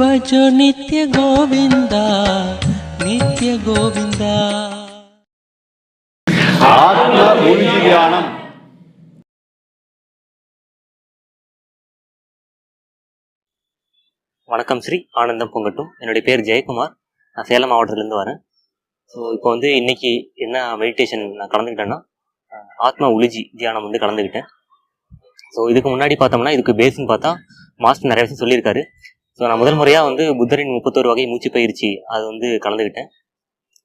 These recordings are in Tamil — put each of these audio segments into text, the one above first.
भजो நித்ய கோவிந்தா नित्य गोविन्दा தியானம் வணக்கம் ஸ்ரீ ஆனந்தம் பொங்கட்டும். என்னுடைய பேர் ஜெயக்குமார். நான் சேலம் மாவட்டத்திலேருந்து வரேன். ஸோ இப்போ வந்து இன்னைக்கு என்ன மெடிடேஷன் நான் கலந்துக்கிட்டேன்னா ஆத்மா ஒளிஜி தியானம் வந்து கலந்துக்கிட்டேன். ஸோ இதுக்கு முன்னாடி பார்த்தோம்னா இதுக்கு பேஸ்ன்னு பார்த்தா மாஸ்டர் நிறைய விஷயம் சொல்லியிருக்காரு. ஸோ நான் முதல் முறையாக வந்து புத்தரின் முப்பத்தோரு வகை மூச்சு பயிற்சி அது வந்து கலந்துக்கிட்டேன்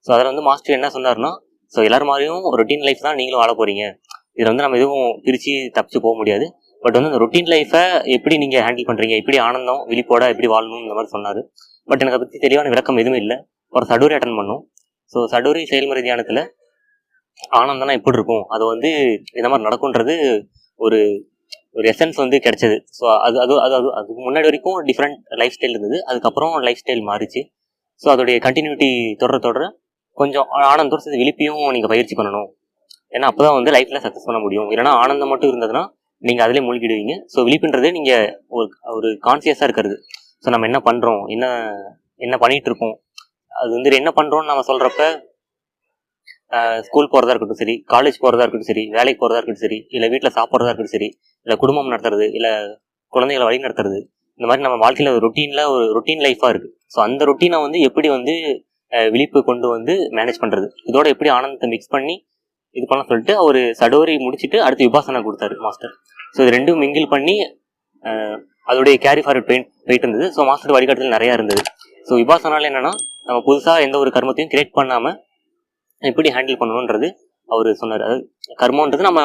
ஸோ அதில் வந்து மாஸ்டர் என்ன சொன்னார்னா ஸோ எல்லார் மாதிரியும் ரொட்டீன் லைஃப் தான் நீங்களும் வாழ போகிறீங்க இதில் வந்து நம்ம எதுவும் பிரித்து தப்பிச்சு போக முடியாது. பட் வந்து அந்த ரொட்டீன் லைஃப்பை எப்படி நீங்கள் ஹேண்டில் பண்ணுறீங்க எப்படி ஆனந்தம் விழிப்போட எப்படி வாழணும் இந்த மாதிரி சொன்னார். பட் எனக்கு பற்றி தெளிவான விளக்கம் எதுவும் இல்லை. ஒரு சடூரி அட்டன் பண்ணோம். ஸோ சடூரி செயல்முறை தியானத்தில் ஆனந்தம்னா எப்படி இருக்கும்? அது வந்து இந்த மாதிரி நடக்கும்ன்றது ஒரு ஒரு எசன்ஸ் வந்து கிடைச்சது. ஸோ அது அது அது அது அதுக்கு முன்னாடி வரைக்கும் டிஃப்ரெண்ட் லைஃப் ஸ்டைல் இருந்தது. அதுக்கப்புறம் லைஃப் ஸ்டைல் மாறிச்சு. ஸோ அதோடைய கண்டினியூட்டி தொடர தொடர கொஞ்சம் ஆனந்தத்தோட சேர்த்து விழிப்பையும் நீங்கள் பயிற்சி பண்ணணும். ஏன்னா அப்போ தான் வந்து லைஃப்பில் சக்ஸஸ் பண்ண முடியும். இல்லைனா ஆனந்தம் மட்டும் இருந்ததுன்னா நீங்கள் அதிலே மூழ்கிடுவீங்க. ஸோ விழிப்புன்றதே நீங்கள் ஒரு ஒரு கான்சியஸாக இருக்கிறது. ஸோ நம்ம என்ன பண்ணுறோம் என்ன என்ன பண்ணிகிட்டு இருக்கோம்? அது வந்து என்ன பண்ணுறோம்னு நம்ம சொல்கிறப்ப ஸ்கூல் போகிறதா இருக்கட்டும் சரி காலேஜ் போகிறதா இருக்கட்டும் சரி வேலைக்கு போகிறதா இருக்கட்டும் சரி இல்லை வீட்டில் சாப்பிட்றதா இருக்கட்டும் சரி இல்லை குடும்பம் நடத்துறது இல்லை குழந்தைகளை வழி நடத்துறது இந்த மாதிரி நம்ம வாழ்க்கையில் ஒரு ரொட்டீனில் ஒரு ரொட்டீன் லைஃபாக இருக்குது ஸோ அந்த ரொட்டீனை வந்து எப்படி வந்து விழிப்பு கொண்டு வந்து மேனேஜ் பண்ணுறது இதோட எப்படி ஆனந்தத்தை மிக்ஸ் பண்ணி இது பண்ண சொல்லிட்டு அவர் சடோரி முடிச்சுட்டு அடுத்து விபாசனா கொடுத்தாரு மாஸ்டர் ஸோ இது ரெண்டும் மிங்கிள் பண்ணி அதோடைய கேரி ஃபார்வர்ட் பெயிண்ட் போயிட்டு இருந்தது. ஸோ மாஸ்டர் வழிகாட்டுதல் நிறையா இருந்தது. ஸோ விபாசனால என்னென்னா நம்ம புதுசாக எந்த ஒரு கர்மத்தையும் கிரியேட் பண்ணாமல் எப்படி ஹேண்டில் பண்ணணுன்றது அவர் சொன்னார். அதாவது கர்மன்றது நம்ம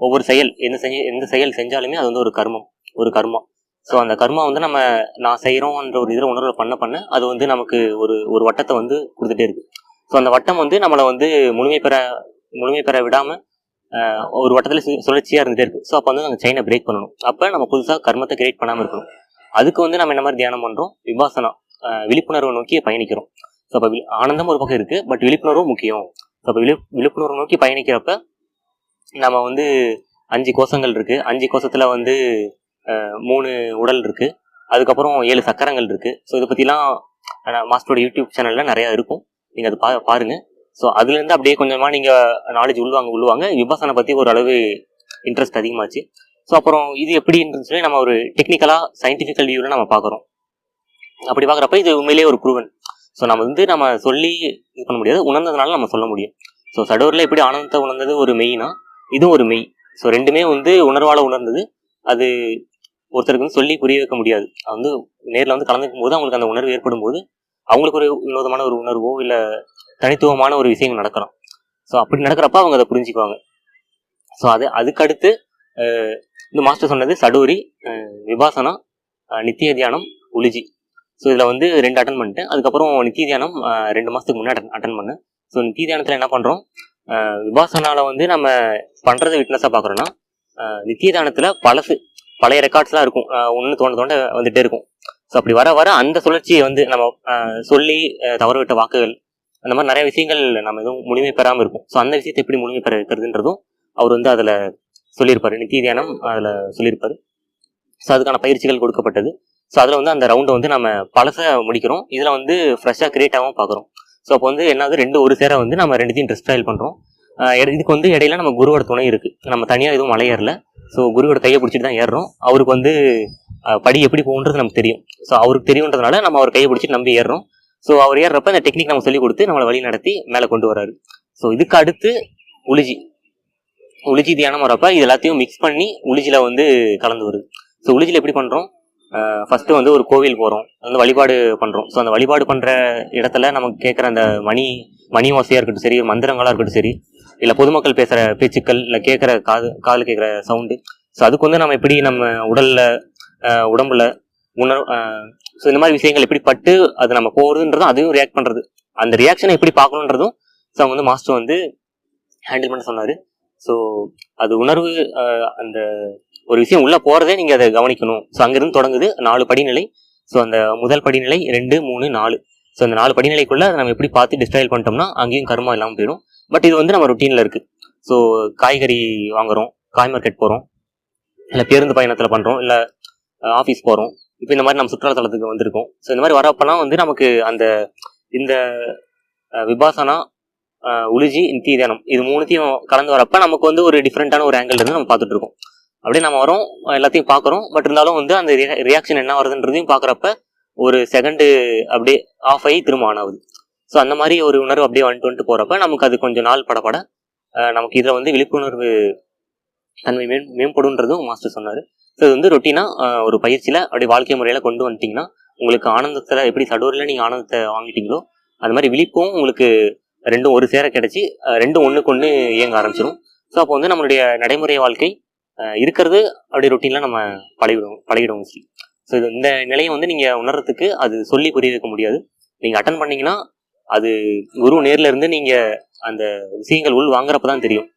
ஒவ்வொரு செயல் எந்த செய்ய எந்த செயல் செஞ்சாலுமே அது வந்து ஒரு கர்மம் ஒரு கர்மா. ஸோ அந்த கர்மா வந்து நம்ம நான் செய்கிறோன்ற ஒரு இதில் உணர்வு பண்ண பண்ண அது வந்து நமக்கு ஒரு ஒரு வட்டத்தை வந்து கொடுத்துட்டே இருக்கு. ஸோ அந்த வட்டம் வந்து நம்மளை வந்து முழுமை பெற முழுமை பெற விடாமல் ஒரு வட்டத்தில் சு சுழற்சியாக இருந்துகிட்டே இருக்கு. ஸோ அப்போ வந்து அந்த செயினை பிரேக் பண்ணணும். அப்போ நம்ம புதுசாக கர்மத்தை கிரியேட் பண்ணாமல் இருக்கணும். அதுக்கு வந்து நம்ம என்ன மாதிரி தியானம் பண்ணுறோம் விபாசனா விழிப்புணர்வை நோக்கி பயணிக்கிறோம். ஸோ அப்போ ஆனந்தம் ஒரு பக்கம் இருக்குது பட் விழிப்புணர்வும் முக்கியம். ஸோ அப்போ விழி விழிப்புணர்வு நோக்கி பயணிக்கிறப்ப நம்ம வந்து அஞ்சு கோஷங்கள் இருக்குது அஞ்சு கோஷத்தில் வந்து மூணு உடல் இருக்குது அதுக்கப்புறம் ஏழு சக்கரங்கள் இருக்குது ஸோ இதை பற்றிலாம் மாஸ்டரோட யூடியூப் சேனலில் நிறையா இருக்கும். நீங்கள் அது பா பாருங்கள் ஸோ அதுலேருந்து அப்படியே கொஞ்சமாக நீங்கள் நாலேஜ் உள்வாங்க உள்வாங்க. விபாசனை பற்றி ஓரளவு இன்ட்ரெஸ்ட் அதிகமாச்சு. ஸோ அப்புறம் இது எப்படின்னு சொல்லி நம்ம ஒரு டெக்னிக்கலாக சயின்டிஃபிக்கல் வியூவில் நம்ம பார்க்குறோம் அப்படி பார்க்குறப்ப இது உண்மையிலேயே ஒரு ப்ரூவன் ஸோ நம்ம வந்து நம்ம சொல்லி இது பண்ண முடியாது. உணர்ந்ததுனால நம்ம சொல்ல முடியும். ஸோ சடோரில் எப்படி ஆனந்தத்தை உணர்ந்தது ஒரு மெய்னா இதுவும் ஒரு மெய். ஸோ ரெண்டுமே வந்து உணர்வால் உணர்ந்தது. அது ஒருத்தருக்கு வந்து சொல்லி புரிய வைக்க முடியாது. அது வந்து நேரில் வந்து கலந்துக்கும் போது அவங்களுக்கு அந்த உணர்வு ஏற்படும் போது அவங்களுக்கு ஒரு வினோதமான ஒரு உணர்வோ இல்லை தனித்துவமான ஒரு விஷயம் நடக்கலாம். ஸோ அப்படி நடக்கிறப்ப அவங்க அதை புரிஞ்சுக்குவாங்க. ஸோ அது அதுக்கடுத்து இந்த மாஸ்டர் சொன்னது சடூரி விபாசனா நித்திய தியானம் உலிஜி ஸோ இதில் வந்து ரெண்டு அட்டன் பண்ணிட்டேன். அதுக்கப்புறம் நித்திய தியானம் ரெண்டு மாதத்துக்கு முன்னாடி அட்டன் பண்ணேன். ஸோ நித்திய தியானத்தில் என்ன பண்ணுறோம் விபாசனால வந்து நம்ம பண்ணுறதை விட்னஸாக பார்க்குறோன்னா நித்திய தியானத்தில் பழசு பழைய ரெக்கார்ட்ஸ்லாம் இருக்கும். ஒன்று தோண்ட தோண்ட வந்துகிட்டே இருக்கும். ஸோ அப்படி வர வர அந்த சுழற்சியை வந்து நம்ம சொல்லி தவறுவிட்ட தவறவிட்ட வாக்குகள் அந்த மாதிரி நிறைய விஷயங்கள் நம்ம எதுவும் முழுமை பெறாமல் இருக்கும். ஸோ அந்த விஷயத்தை எப்படி முழுமை பெற வைக்கிறதுன்றதும் அவர் வந்து அதில் சொல்லியிருப்பார். நித்திய தியானம் அதில் சொல்லியிருப்பார். ஸோ அதுக்கான பயிற்சிகள் கொடுக்கப்பட்டது. ஸோ அதில் வந்து அந்த ரவுண்டை வந்து நம்ம பழசை முடிக்கிறோம். இதில் வந்து ஃப்ரெஷ்ஷாக கிரியேட்டாகவும் பார்க்குறோம். ஸோ அப்போ வந்து என்னது ரெண்டு ஒரு சேரை வந்து நம்ம ரெண்டுத்தையும் ட்ரெஸ் ட்ரையல் பண்ணுறோம் இதுக்கு வந்து இடையில நம்ம குருவோட துணை இருக்குது நம்ம தனியாக எதுவும் மலை ஏறல ஸோ குருவோட கையை பிடிச்சிட்டு தான் ஏறுறோம். அவருக்கு வந்து படி எப்படி போகுன்றது நமக்கு தெரியும். ஸோ அவருக்கு தெரியுன்றதுனால நம்ம அவர் கையை பிடிச்சிட்டு நம்பி ஏறுறோம். ஸோ அவர் ஏறுறப்ப இந்த டெக்னிக் நம்ம சொல்லி கொடுத்து நம்மளை வழி நடத்தி மேலே கொண்டு வராரு ஸோ இதுக்கு அடுத்து உளிஜி. உளிஜி தியானம் வரப்ப இது எல்லாத்தையும் மிக்ஸ் பண்ணி உளிஜியில் வந்து கலந்து வருது. ஸோ உளிஜியில் எப்படி பண்ணுறோம் ஃபஸ்ட்டு வந்து ஒரு கோவில் போகிறோம் வந்து வழிபாடு பண்ணுறோம் ஸோ அந்த வழிபாடு பண்ணுற இடத்துல நமக்கு கேட்குற அந்த மணி மணி ஓசையாக இருக்கட்டும் சரி மந்திரங்களாக இருக்கட்டும் சரி இல்லை பொதுமக்கள் பேசுகிற பேச்சுக்கள் இல்லை கேட்குற காது காதில் கேட்குற சவுண்டு ஸோ அதுக்கு வந்து நம்ம எப்படி நம்ம உடலில் உடம்புல உணர் ஸோ இந்த மாதிரி விஷயங்கள் எப்படி பட்டு அது நம்ம போகிறதுன்றதும் அதையும் ரியாக்ட் பண்ணுறது அந்த ரியாக்ஷனை எப்படி பார்க்கணுன்றதும் ஸோ அவங்க வந்து மாஸ்டர் வந்து ஹேண்டில் பண்ண சொன்னார். ஸோ அது உணர்வு அந்த ஒரு விஷயம் உள்ளே போகிறதே நீங்கள் அதை கவனிக்கணும். ஸோ அங்கேருந்து தொடங்குது நாலு படிநிலை. ஸோ அந்த முதல் படிநிலை ரெண்டு மூணு நாலு. ஸோ அந்த நாலு படிநிலைக்குள்ளே அதை நம்ம எப்படி பார்த்து டிஸ்ட்ராயல் பண்ணிட்டோம்னா அங்கேயும் கருமா இல்லாமல் போயிடும். பட் இது வந்து நம்ம ருட்டீனில் இருக்குது ஸோ காய்கறி வாங்குறோம் காய் மார்க்கெட் போகிறோம் இல்லை பேருந்து பயணத்தில் பண்ணுறோம் இல்லை ஆஃபீஸ் போகிறோம் இப்போ இந்த மாதிரி நம்ம சுற்றுலாத்தலத்துக்கு வந்திருக்கோம். ஸோ இந்த மாதிரி வரப்பெல்லாம் வந்து நமக்கு அந்த இந்த விபாசனா உளிஜி உலுஜி இது மூணுத்தையும் கலந்து வரப்ப நமக்கு வந்து ஒரு டிஃப்ரெண்ட்டான ஒரு ஆங்கிள் இருந்து நம்ம பார்த்துட்டு இருக்கோம். அப்படியே நம்ம வரோம் எல்லாத்தையும் பார்க்குறோம். பட் இருந்தாலும் வந்து அந்த ரியாக்ஷன் என்ன வருதுன்றதையும் பார்க்குறப்ப ஒரு செகண்டு அப்படியே ஆஃப் ஆகி திரும்ப ஆன் ஆகுது. ஸோ அந்த மாதிரி ஒரு உணர்வு அப்படியே வந்துட்டு வந்துட்டு போகிறப்ப நமக்கு அது கொஞ்சம் நாள் படப்பட நமக்கு இதில் வந்து விழிப்புணர்வு தன்மை மேம் மேம்படுன்றதும் மாஸ்டர் சொன்னார். ஸோ இது வந்து ரொட்டீனாக ஒரு பயிற்சியில் அப்படியே வாழ்க்கை முறையில் கொண்டு வந்துட்டிங்கன்னா உங்களுக்கு ஆனந்தத்தில் எப்படி சடோரில் நீங்கள் ஆனந்தத்தை வாங்கிட்டீங்களோ அது மாதிரி விழிப்பும் உங்களுக்கு ரெண்டும் ஒரு சேர கிடச்சி ரெண்டும் ஒன்றுக்கு ஒன்று இயங்க ஆரம்பிச்சிடும் ஸோ அப்போ வந்து நம்மளுடைய நடைமுறை வாழ்க்கை இருக்கிறது அப்படி ரொட்டீனில் நம்ம பழகிடுவோம் பழகிடுவோம் ஸ்ரீ. ஸோ இது இந்த நிலையை வந்து நீங்கள் உணர்றதுக்கு அது சொல்லி புரிய வைக்க முடியாது. நீங்கள் அட்டன் பண்ணீங்கன்னா அது குரு நேரில் இருந்து நீங்கள் அந்த விஷயங்கள் உள் வாங்குறப்ப தான் தெரியும்.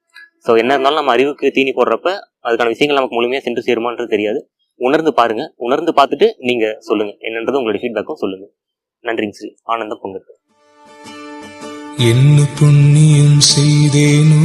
ஸோ என்ன இருந்தாலும் நம்ம அறிவுக்கு தீனி போடுறப்ப அதுக்கான விஷயங்கள் நமக்கு முழுமையாக சென்று சேருமான்றது தெரியாது. உணர்ந்து பாருங்கள் உணர்ந்து பார்த்துட்டு நீங்கள் சொல்லுங்கள் என்னன்றது உங்களுடைய ஃபீட்பேக்கும் சொல்லுங்கள் நன்றிங்க ஸ்ரீ. ஆனந்தம் பொங்கல். என்ன புண்ணியம் செய்தேனோ